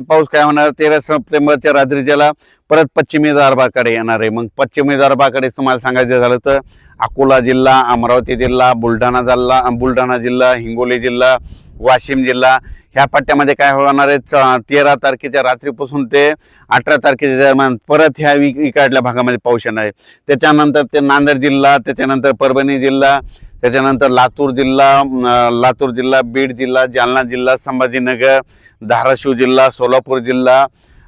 पाऊस काय होणार? तेरा सप्टेंबरच्या रात्रीच्याला परत पश्चिमी विदर्भाकडे येणार आहे. मग पश्चिमी विदर्भाकडे तुम्हाला सांगायचं झालं तर अकोला जिल्हा अमरावती जिल्हा बुलढाणा जिल्हा बुलढाणा जिल्हा हिंगोली जिल्हा वाशिम जिल्हा ह्या पट्ट्यामध्ये काय होणार आहे? च- तेरा तारखेच्या रात्रीपासून ते अठरा तारखेच्या दरम्यान परत ह्या इकडल्या भागामध्ये पाऊस येणार आहे. त्याच्यानंतर ते नांदेड जिल्हा त्याच्यानंतर परभणी जिल्हा त्याच्यानंतर लातूर जिल्हा लातूर जिल्हा बीड जिल्हा जालना जिल्हा संभाजीनगर धाराशिव जिल्हा सोलापूर जिल्हा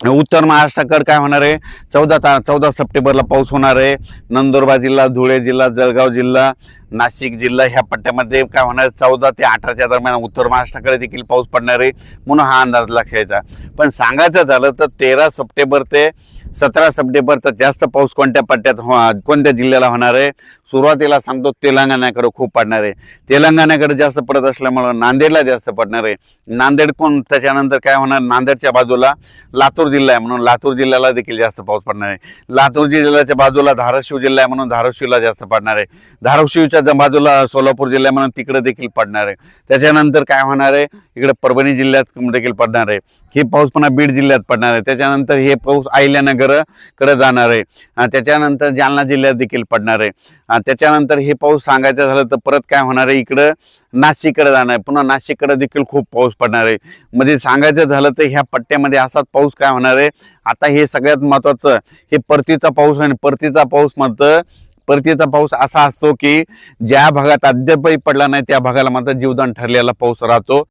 उत्तर महाराष्ट्राकडे काय होणार आहे? चौदा ता चौदा सप्टेंबरला पाऊस होणार आहे. नंदुरबार जिल्हा धुळे जिल्हा जळगाव जिल्हा नाशिक जिल्हा ह्या पट्ट्यामध्ये काय होणार चौदा ते अठराच्या दरम्यान उत्तर महाराष्ट्राकडे देखील पाऊस पडणार आहे म्हणून हा अंदाज लक्षायचा पण सांगायचं झालं तर तेरा सप्टेंबर ते सतरा सप्टेंबरचा जास्त पाऊस कोणत्या पट्ट्यात हो कोणत्या जिल्ह्याला होणार आहे? सुरुवातीला सांगतो तेलंगणाकडे खूप पडणार आहे. तेलंगणाकडे जास्त पडत असल्यामुळं नांदेडला जास्त पडणार आहे. नांदेड कोण त्याच्यानंतर काय होणार नांदेडच्या बाजूला लातूर जिल्हा आहे म्हणून लातूर जिल्ह्याला देखील जास्त पाऊस पडणार आहे. लातूर जिल्ह्याच्या बाजूला धाराशिव जिल्हा आहे म्हणून धाराशिवला जास्त पडणार आहे. धाराशिवच्या त्याच्या बाजूला सोलापूर जिल्हा म्हणून तिकडे देखील पडणार आहे. त्याच्यानंतर काय होणार आहे? इकडे परभणी जिल्ह्यात देखील पडणार आहे. हे पाऊस पुन्हा बीड जिल्ह्यात पडणार आहे. त्याच्यानंतर हे पाऊस आहिल्यानगरकडे जाणार आहे. त्याच्यानंतर जालना जिल्ह्यात देखील पडणार आहे. त्याच्यानंतर हे पाऊस सांगायचं झालं तर परत काय होणार आहे? इकडं नाशिककडे जाणार आहे. पुन्हा नाशिककडे देखील खूप पाऊस पडणार आहे. म्हणजे सांगायचं झालं तर ह्या पट्ट्यामध्ये असाच पाऊस काय होणार आहे? आता हे सगळ्यात महत्त्वाचं हे परतीचा पाऊस आहे आणि परतीचा पाऊस मात्र परतीचा पाऊस असा असतो की ज्या भागात अद्यापही पडला नाही त्या भागाला मात्र जीवदान ठरलेला पाऊस राहतो.